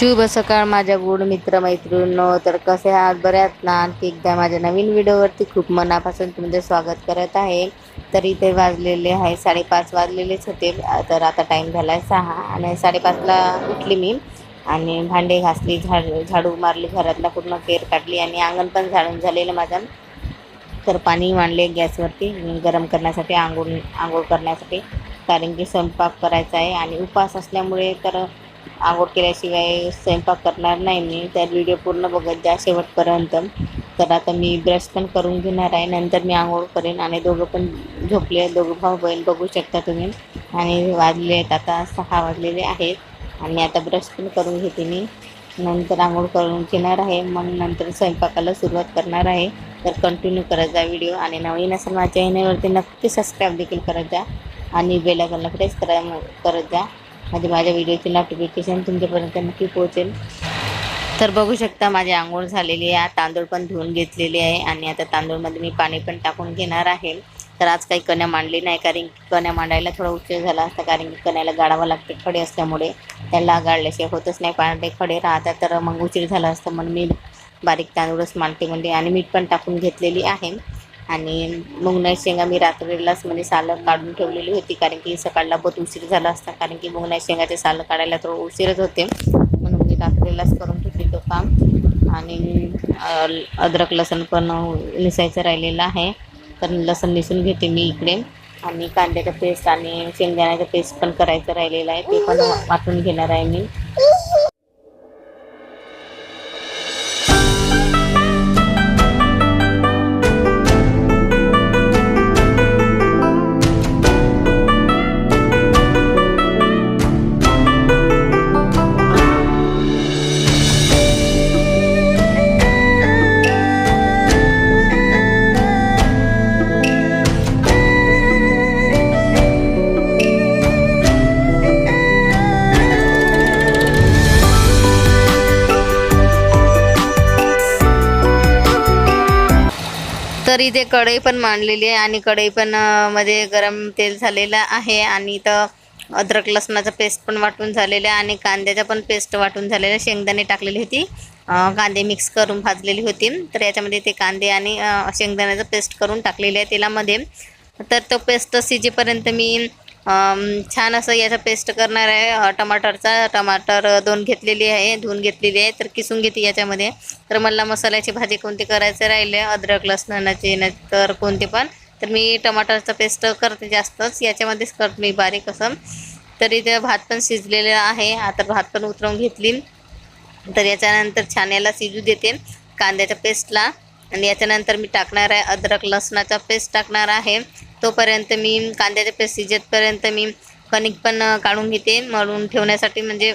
शुभ सकाळ माझ्या गोड मित्र मैत्रिणींनो तर कसे आहात? बऱ्यात ना? आणखी एकदा माझ्या नवीन व्हिडिओवरती खूप मनापासून तुमचं स्वागत करत आहे. तर इथे वाजलेले आहे साडेपाच वाजलेलेच होते. तर आता टाईम झाला आहे सहा आणि साडेपाचला उठली मी. आणि भांडे घासली झाड झाडू मारली घरातला पूर्ण केर काढली आणि अंगण पण झाडून झालेलं माझं. तर पाणी मांडले गॅसवरती गरम करण्यासाठी आंघोळ आंघोळ करण्यासाठी. कारण की स्वयंपाक करायचा आहे आणि उपवास असल्यामुळे तर आंघोळ केल्याशिवाय स्वयंपाक करणार नाही मी. तर व्हिडिओ पूर्ण बघत द्या शेवटपर्यंत. तर आता मी ब्रश पण करून घेणार आहे. नंतर मी आंघोळ करेन आणि दोघं पण झोपले दोघं भाऊ बहीण बघू शकता तुम्ही. आणि वाजले आहेत. आता सहा वाजलेले आहेत. आणि आता ब्रश पण करून घेते मी. नंतर आंघोळ करून घेणार आहे. मग नंतर स्वयंपाकाला सुरुवात करणार आहे. तर कंटिन्यू करत जा व्हिडिओ आणि नवीन असेल माझ्या चॅनलवरती नक्की सबस्क्राईब देखील करत जा. आणि बेलायकनला प्रेस करा करत जा. आधी माझ्या व्हिडिओची नोटिफिकेशन तुमच्यापर्यंत नक्की पोहोचेल. तर बघू शकता माझी आंघोळ झालेली आहे. तांदूळ पण धुवून घेतलेले आहे आणि आता तांदूळमध्ये मी पाणी पण टाकून घेणार आहे. तर आज काही कण्या मांडली नाही कारण की कण्या मांडायला थोडा उशीर झाला असता कारण की कण्याला गाडावं लागते खडे असल्यामुळे. त्याला गाडल्याशिवाय होतच नाही पांढरे खडे राहतात तर मग उशीर झाला असता म्हणून मी बारीक तांदूळच मांडते म्हणजे आणि मीठ पण टाकून घेतलेली आहे. आणि मुंगनाई शेंगा मी रात्रीलाच म्हणजे सालं काढून ठेवलेली होती कारण की सकाळला बहुत उशीर झाला असता कारण की मुंगनाई शेंगाचे सालं काढायला थोडं उशीरच होते. म्हणून मी रात्रीलाच करून ठेवली तो काम. आणि अद्रक लसण पण निसायचं राहिलेलं आहे. तर लसण निसून घेते मी इकडे. आणि कांद्याचा पेस्ट आणि शेंगदाण्याचा पेस्ट पण करायचं राहिलेलं आहे. ते पण वाटून घेणार आहे मी. तर इथे कढई पण मांडलेली आहे आणि कढई पण मध्ये गरम तेल झालेलं आहे आणि इथं अद्रक लसणाचं पेस्ट पण वाटून झालेलं आहे आणि कांद्याचं पण पेस्ट वाटून झालेला आहे. शेंगदाणे टाकलेली होती. कांदे मिक्स करून भाजलेली होती. तर याच्यामध्ये ते कांदे आणि शेंगदाण्याचं पेस्ट करून टाकलेले आहे तेलामध्ये. तर तो पेस्ट शिजेपर्यंत मी छान असं याचा पेस्ट करणार आहे. टमाटरचा टमाटर दोन घेतलेली आहे धुवून घेतलेली आहे तर किसून घेते याच्यामध्ये. तर मला मसाल्याची भाजी कोणती करायचं राहिले अद्रक लसणाची नाही तर कोणते पण. तर मी टमाटरचा पेस्ट करते जास्तच. याच्यामध्येच करते मी बारीक असं. तर इथे भात पण शिजलेला आहे. आता भात पण उतरवून घेतली. तर याच्यानंतर छान याला शिजू देते कांद्याच्या पेस्टला आणि याच्यानंतर मी टाकणार आहे अद्रक लसणाचा पेस्ट टाकणार आहे. तोपर्यंत मी कांद्याच्या पेस्ट शिजेतपर्यंत मी कणिक पण काढून घेते. मळून ठेवण्यासाठी म्हणजे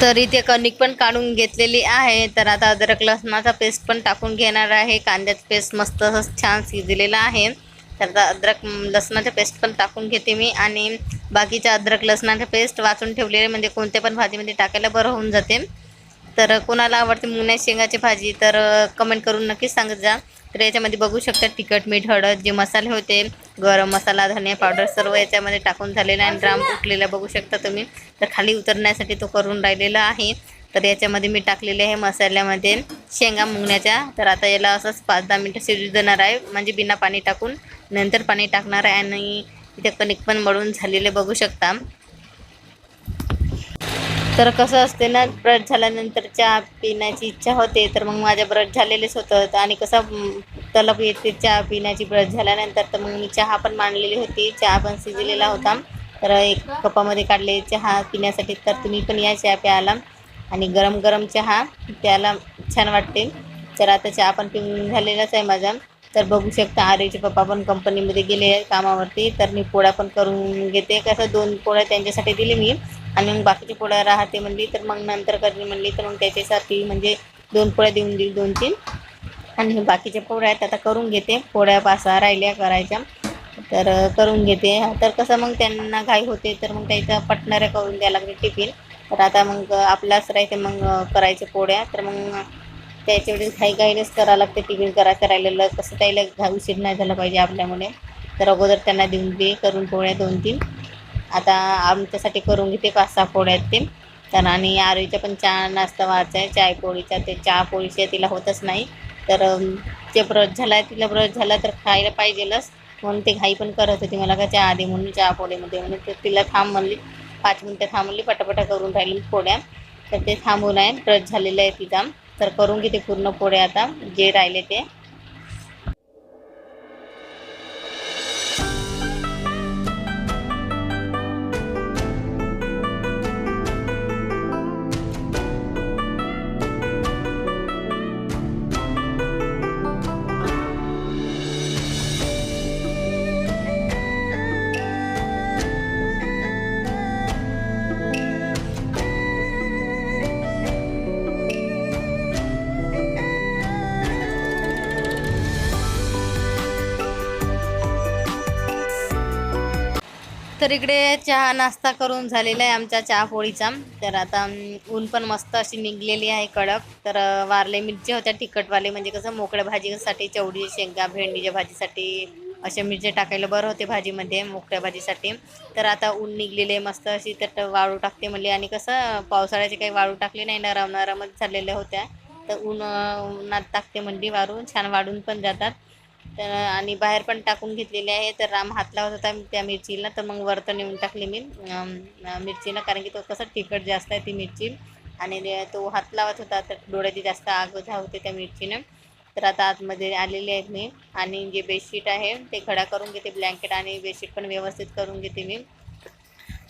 तर इथे कणिक पण काढून घेतलेली आहे. तर आता अद्रक लसणाचा पेस्ट पण टाकून घेणार आहे. कांद्याचं पेस्ट मस्त असं छान शिजलेला आहे. तर आता अद्रक लसणाचा पेस्ट पण टाकून घेते मी. आणि बाकीच्या अद्रक लसणाचा पेस्ट वाचून ठेवलेले म्हणजे कोणत्या पण भाजीमध्ये टाकायला बरं होऊन जाते. तर कोणाला आवडते मुन्या शेंगाची भाजी तर कमेंट करून नक्कीच सांगत जा. तर याच्यामध्ये बघू शकता तिखट मीठ हळद जे मसाले होते गरम मसाला धनिया पावडर सर्व याच्यामध्ये टाकून झालेला आहे आणि ड्राम फुटलेला बघू शकता तुम्ही. तर खाली उतरण्यासाठी तो करून राहिलेला आहे. तर याच्यामध्ये मी टाकलेले आहे मसाल्यामध्ये शेंगा मुंगण्याच्या. तर आता याला असंच पाच दहा मिनटं शिजू देणार आहे. म्हणजे बिना पाणी टाकून नंतर पाणी टाकणार आहे आणि इथे कणिक पण मळून झालेले बघू शकता. तर कसं असते ना ब्रश झाल्यानंतर चहा पिण्याची इच्छा होते तर मग माझ्या ब्रश झालेलेच होतं. आणि कसा तलब येते चहा पिण्याची ब्रश झाल्यानंतर तर मग मी चहा पण मांडलेली होती चहा पण शिजलेला होता. तर एक कपामध्ये काढले चहा पिण्यासाठी तर तुम्ही पण या चहा प्यायला. आणि गरम गरम चहा प्यायला छान वाटते. तर आता चहा पण पिऊन झालेलाच आहे माझा. तर बघू शकता आर्यचे पप्पा पण कंपनीमध्ये गेले आहेत कामावरती. तर मी पोळ्या पण करून घेते. कसं दोन पोळ्या त्यांच्यासाठी दिली मी. आणि मग बाकीची पोळ्या राहते म्हणली तर मग नंतर करणे म्हणली तर मग त्याच्यासाठी म्हणजे दोन पोळ्या देऊन देईल दोन तीन. आणि बाकीच्या पोळ्या आहेत आता करून घेते. पोळ्या पासा राहिल्या करायच्या. तर करून घेते. तर कसं मग त्यांना घाई होते तर मग त्याच्या पटणाऱ्या करून द्यायला लागते टिफिन. तर आता मग आपलाच राहते मग करायचे पोळ्या. तर मग त्याच्या वेळेस घाई घाईनेच करावं लागते टिफिन करायचं राहिलेलं कसं त्याला घा उशीर नाही झाला पाहिजे आपल्यामुळे. तर अगोदर त्यांना देऊन दे करून पोळ्या दोन तीन. आता आमच्यासाठी करून घेते पाच सहा पोळ्या आहेत ते. तर आणि आरोईचा पण चहा नाश्ता व्हायचा आहे. चाय पोळीचा ते चहा पोळीशिवाय तिला होतच नाही. तर ते ब्रश झाला आहे तिला ब्रश झाला तर खायला पाहिजेलच. म्हणून ते घाई पण करत होती. मला का चहा आधी म्हणून चहा पोळीमध्ये म्हणून. तर तिला थांब म्हणली. पाच मिनटं थांबली पटापटा करून राहिली पोळ्या. तर ते थांबून आहे. ब्रश झालेलं आहे तिचा. तर करून घेते पूर्ण पोळ्या आता. जे राहिले ते. तर इकडे चहा नाश्ता करून झालेला आहे आमच्या चहा पोळीचा. तर आता ऊन पण मस्त अशी निघलेली आहे कडक. तर वारले मिरच्या होत्या तिखटवाले म्हणजे कसं मोकळ्या भाजीसाठी चवडी शेंगा भेंडीच्या भाजीसाठी अशा मिरच्या टाकायला बरं होते भाजीमध्ये मोकळ्या भाजीसाठी. तर आता ऊन निघलेले मस्त अशी तर वाळू टाकते म्हणली. आणि कसं पावसाळ्याचे काही वाळू टाकले नाही नरम नरमच झालेल्या होत्या. तर ऊन उन्हात टाकते म्हणली वाळून छान वाढून पण जातात. तर आणि बाहेर पण टाकून घेतलेली आहे. तर राम हात लावत होता त्या मिरचीला. तर मग वरतं नेऊन टाकली मी मिरचीनं मिरचीला. कारण की तो कसं तिखट जास्त आहे ती मिरची. आणि तो हात लावत होता तर डोळ्याची जास्त आग होते त्या मिरचीनं. तर आता आतमध्ये आलेली आहेत मी. आणि जे बेडशीट आहे ते खडा करून घेते ब्लँकेट आणि बेडशीट पण व्यवस्थित करून घेते मी.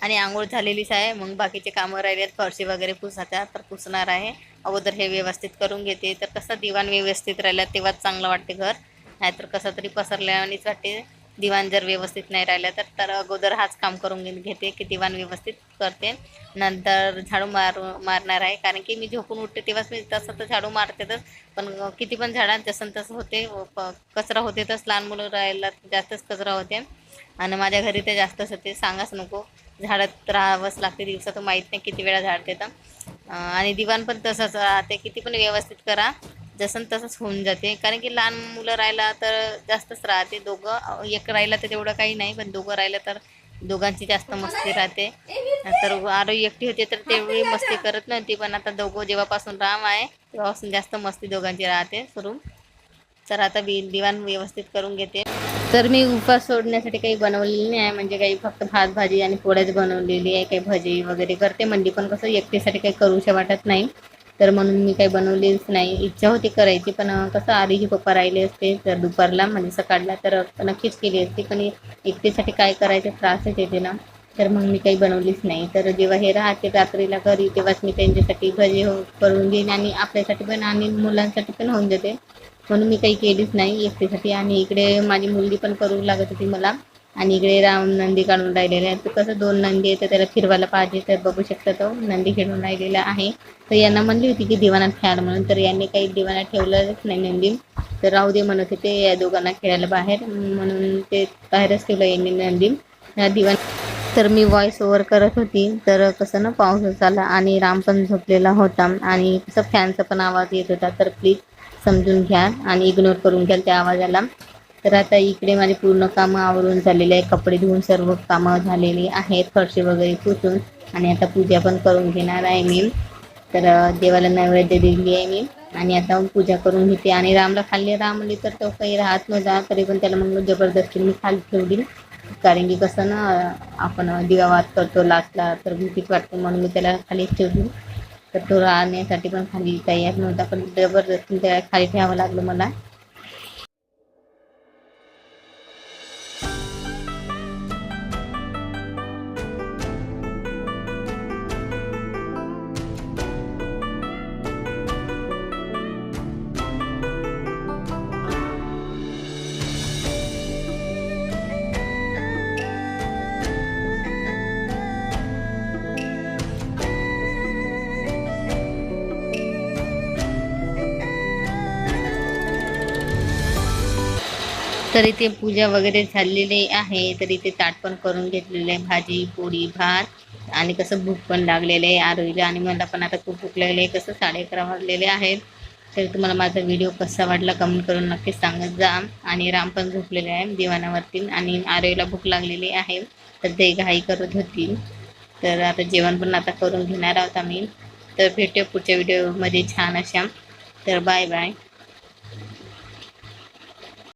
आणि आंघोळ झालेलीच आहे. मग बाकीचे कामं राहिले आहेत फरशी वगैरे पुसात्या तर पुसणार आहे. अगोदर हे व्यवस्थित करून घेते. तर कसं दिवाण व्यवस्थित राहिलं तेव्हाच चांगलं वाटते घर. नाहीतर कसं तरी पसरल्यानेच वाटते. दिवाण जर व्यवस्थित नाही राहिलं तर तर अगोदर हाच काम करून घेते की दिवाण व्यवस्थित करते. नंतर झाडू मारू मारणार आहे. कारण की मी झोपून उठते तेव्हाच मी तसं तर झाडू मारतेतच पण किती पण झाडात जसं तसं होते. प- कचरा होते तस लहान मुलं राहायला जास्तच कचरा होते. आणि माझ्या घरी ते जास्तच होते. सांगाच नको. झाडत राहावंच लागते. दिवसातून माहीत नाही किती वेळा झाडते तर आणि दिवाण पण तसंच राहते. किती पण व्यवस्थित करा. जसं तसंच होऊन जाते. कारण की लहान मुलं राहिला तर जास्तच राहते. दोघं एक राहिलं तर तेवढं काही नाही पण दोघं राहिलं तर दोघांची जास्त मस्ती राहते. तर आरो एकटी होते तर तेवढी मस्ती करत नव्हती. पण आता दोघं जेव्हापासून राम आहे तेव्हापासून जास्त मस्ती दोघांची राहते. सुरू तर आता बी दिवाण व्यवस्थित करून घेते. तर मी उपवास सोडण्यासाठी काही बनवलेली नाही आहे. म्हणजे काही फक्त भात भाजी आणि पोळ्याच बनवलेली आहे. काही भजी वगैरे करते. म्हणजे पण कसं एकटीसाठी काही करूशा वाटत नाही. तर म्हणून मी काही बनवलीच नाही. इच्छा होती करायची पण कसं आधीही पप्पा राहिले असते तर दुपारला म्हणजे सकाळला तर नक्कीच केली असते. पण एकटीसाठी काय करायचं त्रासच येते ना. तर मग मी काही बनवलीच नाही. तर जेव्हा हे राहते रात्रीला घरी तेव्हाच मी त्यांच्यासाठी भजे हो करून देईन आणि आपल्यासाठी पण आणि मुलांसाठी पण होऊन जाते. म्हणून मी काही केलीच नाही एकटीसाठी. आणि इकडे माझी मुलगी पण करू लागत होती मला. आणि इकडे राम नंदी काढून राहिलेले आहेत. तर कसं दोन नंदी आहेत तर त्याला फिरवायला पाहिजे तर बघू शकता तो नंदी खेळून राहिलेला आहे. तर यांना म्हणली होती की दिवाणात खेळा म्हणून तर यांनी काही दिवाणात ठेवलंच नाही नंदी. तर राहू दे म्हणत होते या दोघांना खेळायला बाहेर. म्हणून ते बाहेरच ठेवलं यांनी नंदी. या दिवाण तर मी व्हॉइस ओव्हर करत होती तर कसं ना पाऊस आला आणि राम पण झोपलेला होता. आणि कसं फॅनचा पण आवाज येत होता तर प्लीज समजून घ्या आणि इग्नोर करून घ्याल त्या आवाजाला. तर आता इकडे माझे पूर्ण कामं आवरून झालेले आहे कपडे धुवून सर्व कामं झालेली आहेत. फरशी वगैरे पुसून आणि आता पूजा पण करून घेणार आहे मी. तर देवाला नैवेद्य दिली आहे मी. आणि आता पूजा करून घेते. आणि रामला खाल्ली. रामली तर तो काही राहत नव्हता तरी पण त्याला मग जबरदस्ती मी खाली ठेवली. कारण की कसं ना आपण दिवावाद करतो लास्टला. तर भीतीच वाटते. म्हणून मी त्याला खालीच ठेवली. तर तो राहण्यासाठी पण खाली तयार नव्हता. पण जबरदस्ती त्याला खाली ठेवावं लागलं मला. तर इथे पूजा वगैरे झालेली आहे. तर इथे ताट पण करून घेतलेलं आहे. भाजी पोळी भात आणि कसं भूक पण लागलेलं आहे. आरोईला आणि मला पण आता खूप भूक लागली आहे. कसं साडे अकरा वाजलेले आहेत. तर तुम्हाला माझा व्हिडिओ कसा वाटला कमेंट करून नक्कीच सांगत जा. आणि राम पण झोपलेले आहे दिवाणावरती आणि आरोईला भूक लागलेली आहे. तर ते घाई करत होती. तर आता जेवण पण आता करून घेणार आहोत आम्ही. तर भेटूया पुढच्या व्हिडिओमध्ये छान अशा. तर बाय बाय.